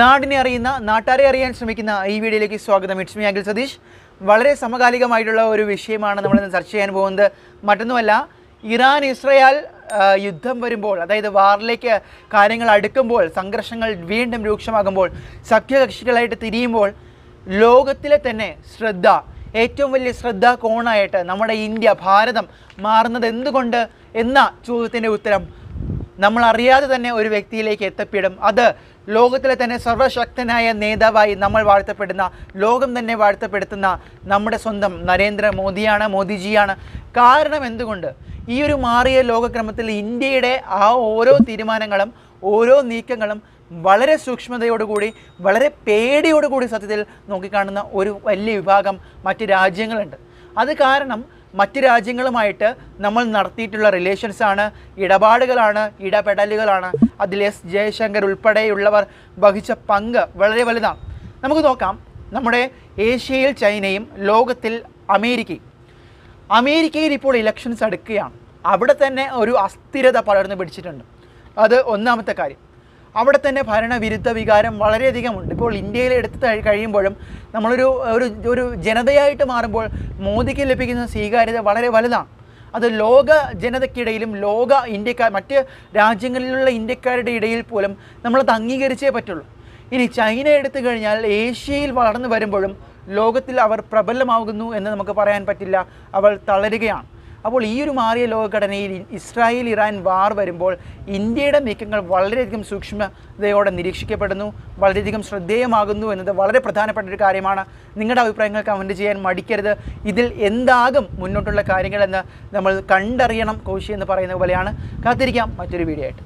നാടിനെ അറിയുന്ന നാട്ടാരെ അറിയാൻ ശ്രമിക്കുന്ന ഈ വീഡിയോയിലേക്ക് സ്വാഗതം. It's me Akhil Satheesh. വളരെ സമകാലികമായിട്ടുള്ള ഒരു വിഷയമാണ് നമ്മൾ ഇന്ന് ചർച്ച ചെയ്യാൻ പോകുന്നത്. മറ്റൊന്നുമല്ല ഇറാൻ ഇസ്രയേൽ യുദ്ധം വരുമ്പോൾ അതായത് വാറിലേക്ക് കാര്യങ്ങൾ അടുക്കുമ്പോൾ സംഘർഷങ്ങൾ വീണ്ടും രൂക്ഷമാകുമ്പോൾ സഖ്യകക്ഷികളായിട്ട് തിരിയുമ്പോൾ ലോകത്തിലെ തന്നെ ശ്രദ്ധ ഏറ്റവും വലിയ ശ്രദ്ധ കോണായിട്ട് നമ്മുടെ ഇന്ത്യ ഭാരതം മാറുന്നത് എന്തുകൊണ്ട് എന്ന ചോദ്യത്തിന്റെ ഉത്തരം നമ്മൾ അറിയാതെ തന്നെ ഒരു വ്യക്തിയിലേക്ക് എത്തപ്പെടും. അത് ലോകത്തിലെ തന്നെ സർവശക്തനായ നേതാവായി നമ്മൾ വാഴ്ത്തപ്പെടുന്ന ലോകം തന്നെ വാഴ്ത്തപ്പെടുത്തുന്ന നമ്മുടെ സ്വന്തം നരേന്ദ്ര മോദിയാണ് മോദിജിയാണ്. കാരണം എന്തുകൊണ്ട്? ഈ ഒരു മാറിയ ലോകക്രമത്തിൽ ഇന്ത്യയുടെ ആ ഓരോ തീരുമാനങ്ങളും ഓരോ നീക്കങ്ങളും വളരെ സൂക്ഷ്മതയോടുകൂടി വളരെ പേടിയോടുകൂടി സത്യത്തിൽ നോക്കിക്കാണുന്ന ഒരു വലിയ വിഭാഗം മറ്റ് രാജ്യങ്ങളുണ്ട്. അത് കാരണം മറ്റ് രാജ്യങ്ങളുമായിട്ട് നമ്മൾ നടത്തിയിട്ടുള്ള റിലേഷൻസാണ് ഇടപാടുകളാണ് ഇടപെടലുകളാണ്. അതിൽ എസ് ജയശങ്കർ ഉൾപ്പെടെയുള്ളവർ വഹിച്ച പങ്ക് വളരെ വലുതാണ്. നമുക്ക് നോക്കാം നമ്മുടെ ഏഷ്യയിൽ ചൈനയും ലോകത്തിൽ അമേരിക്കയും. അമേരിക്കയിൽ ഇപ്പോൾ ഇലക്ഷൻസ് അടുക്കുകയാണ്. അവിടെ തന്നെ ഒരു അസ്ഥിരത പടർന്നു പിടിച്ചിട്ടുണ്ട്. അത് ഒന്നാമത്തെ കാര്യം. അവിടെ തന്നെ ഭരണവിരുദ്ധ വികാരം വളരെയധികം ഉണ്ട്. ഇപ്പോൾ ഇന്ത്യയിൽ എടുത്ത് കഴി- കഴിയുമ്പോഴും നമ്മളൊരു ഒരു ഒരു ജനതയായിട്ട് മാറുമ്പോൾ മോദിക്ക് ലഭിക്കുന്ന സ്വീകാര്യത വളരെ വലുതാണ്. അത് ലോക ജനതയ്ക്കിടയിലും ലോക ഇന്ത്യക്കാർ മറ്റ് രാജ്യങ്ങളിലുള്ള ഇന്ത്യക്കാരുടെ ഇടയിൽ പോലും നമ്മളത് അംഗീകരിച്ചേ പറ്റുള്ളൂ. ഇനി ചൈന എടുത്തു കഴിഞ്ഞാൽ ഏഷ്യയിൽ വളർന്നു വരുമ്പോഴും ലോകത്തിൽ അവർ പ്രബലമാകുന്നു എന്ന് നമുക്ക് പറയാൻ പറ്റില്ല. അവൾ തളരുകയാണ്. അപ്പോൾ ഈ ഒരു മാറിയ ലോകഘടനയിൽ ഇസ്രായേൽ ഇറാൻ വാർ വരുമ്പോൾ ഇന്ത്യയുടെ നീക്കങ്ങൾ വളരെയധികം സൂക്ഷ്മതയോടെ നിരീക്ഷിക്കപ്പെടുന്നു വളരെയധികം ശ്രദ്ധേയമാകുന്നു എന്നത് വളരെ പ്രധാനപ്പെട്ട ഒരു കാര്യമാണ്. നിങ്ങളുടെ അഭിപ്രായങ്ങൾ കമന്റ് ചെയ്യാൻ മടിക്കരുത്. ഇതിൽ എന്താകും മുന്നോട്ടുള്ള കാര്യങ്ങളെന്ന് നമ്മൾ കണ്ടറിയണം. കോശി എന്ന് പറയുന്ന പോലെയാണ്. കാത്തിരിക്കാം. മറ്റൊരു വീഡിയോ ആയിട്ട്.